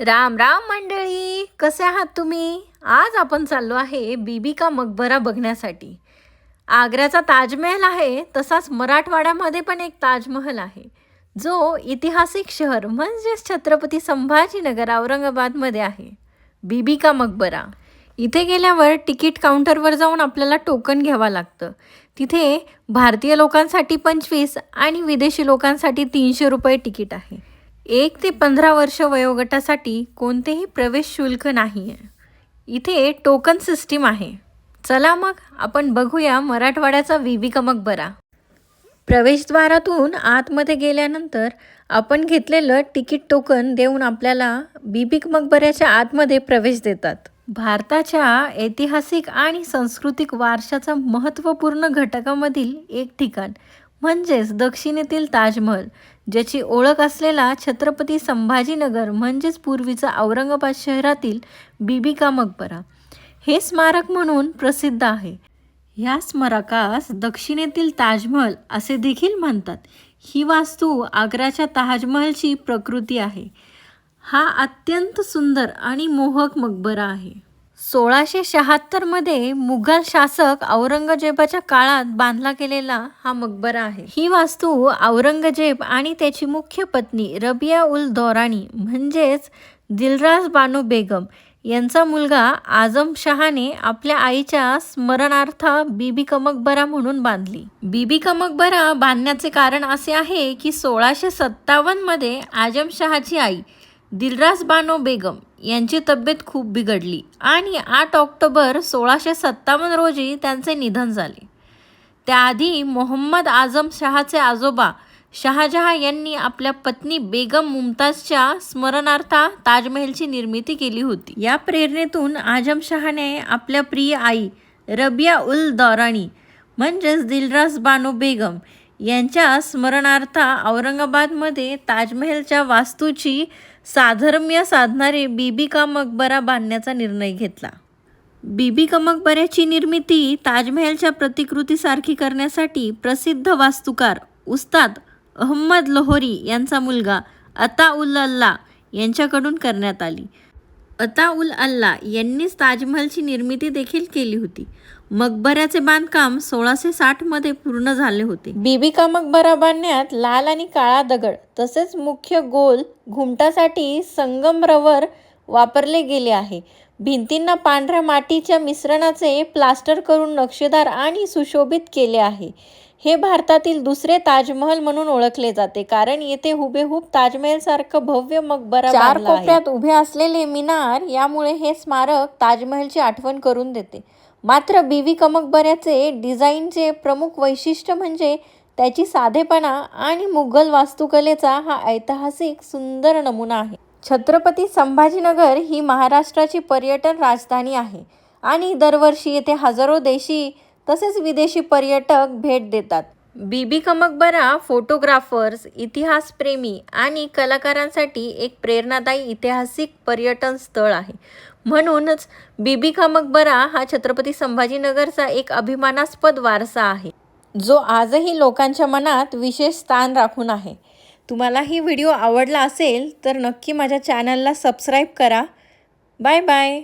राम राम मंडळी कसे आहात तुम्ही? आज आपण चाललो आहे बीबी का मकबरा बघण्यासाठी. आग्र्याचा ताजमहल आहे तसाच मराठवाड्यामध्ये पण एक ताजमहल आहे. जो ऐतिहासिक शहर म्हणजेच छत्रपती संभाजीनगर औरंगाबादमध्ये आहे. बीबी का मकबरा. इथे गेल्यावर तिकीट काउंटरवर जाऊन आपल्याला टोकन घ्यावं लागतं. तिथे भारतीय लोकांसाठी पंचवीस आणि विदेशी लोकांसाठी तीनशे रुपये तिकीट आहे. एक ते पंधरा वर्ष वयोगटासाठी कोणतेही प्रवेश शुल्क नाही आहे इथे टोकन सिस्टीम आहे. चला मग आपण बघूया मराठवाड्याचा विविक मकबरा प्रवेशद्वारातून आतमध्ये गेल्यानंतर आपण घेतलेलं तिकीट टोकन देऊन आपल्याला बीबीक मकबऱ्याच्या आतमध्ये प्रवेश देतात. भारताच्या ऐतिहासिक आणि सांस्कृतिक वारशाचा महत्त्वपूर्ण घटकामधील एक ठिकाण म्हणजेच दक्षिणेतील ताजमहल ज्याची ओळख असलेला छत्रपती संभाजीनगर म्हणजेच पूर्वीचा औरंगाबाद शहरातील बीबी का मकबरा. हे स्मारक म्हणून प्रसिद्ध आहे. या स्मारकास दक्षिणेतील ताजमहल असे देखील म्हणतात. ही वास्तू आग्र्याच्या ताजमहलची प्रकृती आहे. हा अत्यंत सुंदर आणि मोहक मकबरा आहे. सोळाशे शहात्तरमध्ये मुघल शासक औरंगजेबाच्या काळात बांधला गेलेला हा मकबरा आहे. ही वास्तू औरंगजेब आणि त्याची मुख्य पत्नी रबिया उल दौराणी म्हणजेच दिलराज बानो बेगम यांचा मुलगा आजम शहाने आपल्या आईच्या स्मरणार्थ बीबी कमकबरा म्हणून बांधली. बीबी कमकबरा बांधण्याचे कारण असे आहे की सोळाशे सत्तावन्नमध्ये आजम शहाची आई दिलराज बानो बेगम यांची तब्येत खूप बिघडली आणि आठ ऑक्टोबर सोळाशे सत्तावन्न रोजी त्यांचे निधन झाले. त्याआधी मोहम्मद आझम शहाचे आजोबा शहाजहा यांनी आपल्या पत्नी बेगम मुमताजच्या स्मरणार्थ ताजमहलची निर्मिती केली होती. या प्रेरणेतून आजम शहाने आपल्या प्रिय आई रबिया उल दौराणी म्हणजेच दिलराज बानो बेगम यांच्या स्मरणार्थ औरंगाबादमध्ये ताजमहलच्या वास्तूची साधर्म्य साधणारे बीबी का मकबरा बांधण्याचा निर्णय घेतला. बीबी का मकबऱ्याची निर्मिती ताजमहलच्या प्रतिकृतीसारखी करण्यासाठी प्रसिद्ध वास्तुकार उस्ताद अहमद लोहोरी यांचा मुलगा अता उल यांच्याकडून करण्यात आली. अता उल अल्ला यांनीच ताजमहलची निर्मिती देखील केली होती. मकबऱ्याचे बांधकाम सोळाशे साठमध्ये पूर्ण झाले होते. बीबी का मकबरा बांधण्यात लाल आणि काळा दगड तसेच मुख्य गोल घुमटासाठी संगमरवर वापरले गेले आहे. भिंतींना पांढऱ्या मातीच्या मिश्रणाचे प्लास्टर करून नक्षीदार आणि सुशोभित केले आहे. हे भारतातील दुसरे ताजमहल म्हणून ओळखले जाते कारण येथे हुबेहूब ताजमहल सारखं भव्य मकबरा चार कोपऱ्यात उभे असलेले मिनार यामुळे हे स्मारक ताजमहलची आठवण करून देते. मात्र बीवी का मकबऱ्याचे डिझाईनचे प्रमुख वैशिष्ट्य म्हणजे त्याची साधेपणा आणि मुघल वास्तुकलेचा हा ऐतिहासिक सुंदर नमुना आहे. छत्रपती संभाजीनगर ही महाराष्ट्राची पर्यटन राजधानी आहे आणि दरवर्षी येथे हजारो देशी तसेच विदेशी पर्यटक भेट देतात. बीबी कमकबरा फोटोग्राफर्स इतिहासप्रेमी आणि कलाकारांसाठी एक प्रेरणादायी ऐतिहासिक पर्यटन स्थळ आहे. म्हणूनच बीबी कमकबरा हा छत्रपती संभाजीनगरचा एक अभिमानास्पद वारसा आहे जो आजही लोकांच्या मनात विशेष स्थान राखून आहे. तुम्हाला ही व्हिडिओ आवडला असेल तर नक्की माझ्या चॅनलला सबस्क्राईब करा. Bye bye.